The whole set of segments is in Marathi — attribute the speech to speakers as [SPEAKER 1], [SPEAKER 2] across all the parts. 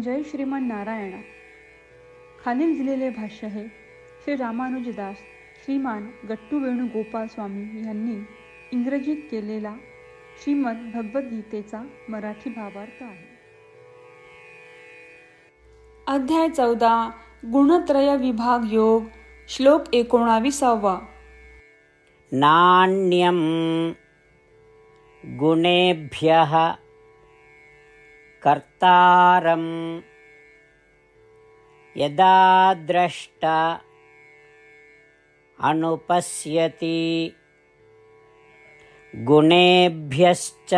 [SPEAKER 1] जय श्रीमान नारायणा. खालील दिलेले भाष्य हे श्री रामानुजदास श्रीमान गट्टू वेणुगोपाल स्वामी यांनी इंग्रजीत केलेला श्रीमद भगवद्गीतेचा मराठी भावार्थ आहे. अध्याय चौदा गुणत्रय विभाग योग श्लोक एकोणाविसावा.
[SPEAKER 2] नान्यं गुणेभ्यः कर्तारं यदा द्रष्ट अनुपश्यति गुणेभ्यश्च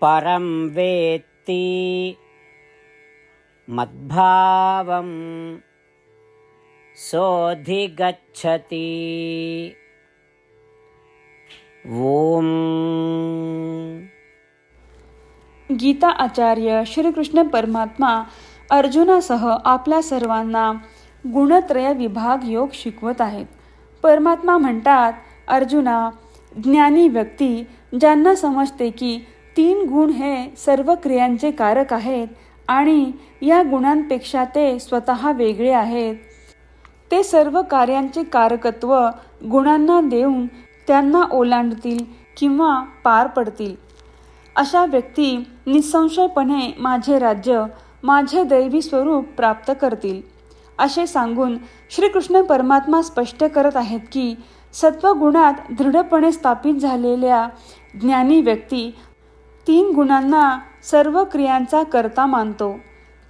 [SPEAKER 2] परं वेत्ति मद्भावं सोऽधिगच्छति। ॐ।
[SPEAKER 1] गीता आचार्य श्रीकृष्ण परमात्मा अर्जुनासह आपल्या सर्वांना गुणत्रय विभाग योग शिकवत आहेत. परमात्मा म्हणतात अर्जुना ज्ञानी व्यक्ती ज्यांना समजते की तीन गुण हे सर्व क्रियांचे कारक आहेत आणि या गुणांपेक्षा ते स्वतः वेगळे आहेत ते सर्व कार्यांचे कारकत्व गुणांना देऊन त्यांना ओलांडतील किंवा पार पडतील. अशा व्यक्ती निसंशयपणे माझे राज्य माझे दैवी स्वरूप प्राप्त करतील. असे सांगून श्रीकृष्ण परमात्मा स्पष्ट करत आहेत की सत्वगुणात दृढपणे स्थापित झालेल्या ज्ञानी व्यक्ती तीन गुणांना सर्व क्रियांचा करता मानतो.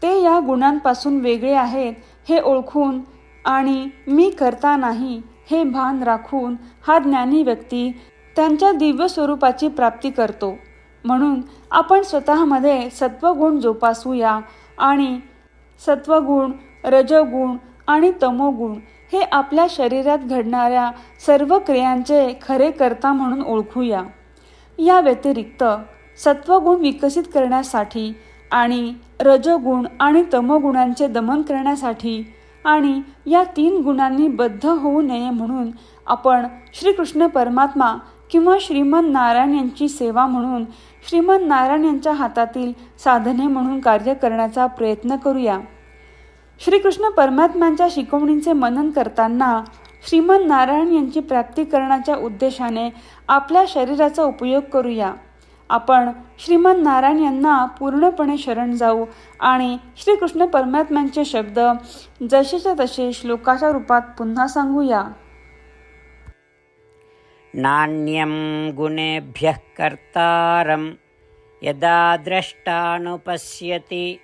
[SPEAKER 1] ते या गुणांपासून वेगळे आहेत हे ओळखून आणि मी करता नाही हे भान राखून हा ज्ञानी व्यक्ती त्यांच्या दिव्य स्वरूपाची प्राप्ती करतो. म्हणून आपण स्वतःमध्ये सत्वगुण जोपासूया आणि सत्वगुण रजगुण आणि तमोगुण हे आपल्या शरीरात घडणाऱ्या सर्व क्रियांचे खरे करता म्हणून ओळखूया. या व्यतिरिक्त सत्वगुण विकसित करण्यासाठी आणि रजगुण आणि तमोगुणांचे दमन करण्यासाठी आणि या तीन गुणांनी बद्ध होऊ नये म्हणून आपण श्रीकृष्ण परमात्मा किंवा श्रीमन नारायण यांची सेवा म्हणून श्रीमंत नारायण यांच्या हातातील साधने म्हणून कार्य करण्याचा प्रयत्न करूया. श्रीकृष्ण परमात्म्यांच्या शिकवणींचे मनन करताना श्रीमंत नारायण यांची प्राप्ती करण्याच्या उद्देशाने आपल्या शरीराचा उपयोग करूया. आपण श्रीमंत नारायण यांना पूर्णपणे शरण जाऊ आणि श्रीकृष्ण परमात्म्यांचे शब्द जसेच्या तसे श्लोकाच्या रूपात पुन्हा सांगूया.
[SPEAKER 2] नान्यं गुणेभ्यः कर्तारं यदा द्रष्टानुपश्यति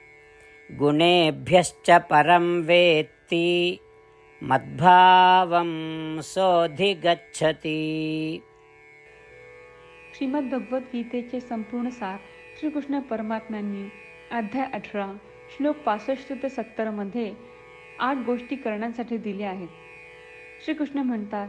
[SPEAKER 2] गुणेभ्यश्च परं वेत्ति मद्भावं सोऽधिगच्छति।
[SPEAKER 1] श्रीमद्भगवद्गीतेचे संपूर्ण सार श्रीकृष्ण परमात्म्यांनी अध्याय अठरा श्लोक पासष्ट ते सत्तरमध्ये आठ गोष्टी करण्यासाठी दिल्या आहेत. श्रीकृष्ण म्हणतात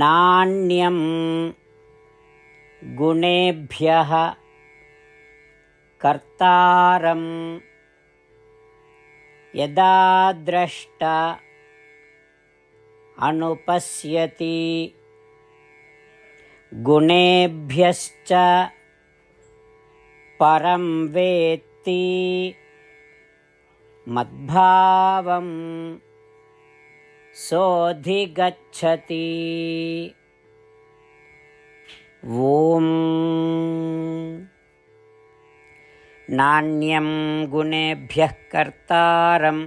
[SPEAKER 2] नान्यं गुणेभ्यः कर्तारं यदा द्रष्ट अनुपश्यति गुणेभ्यश्च परं वेत्ति मद्भावं सोऽधिगच्छति ॐ नान्यं गुणेभ्यः कर्तारं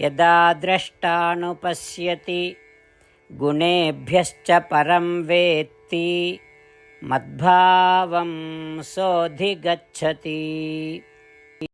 [SPEAKER 2] यदा द्रष्टानुपश्यति गुणेभ्यश्च परं वेत्ति मद्भावं सोऽधिगच्छति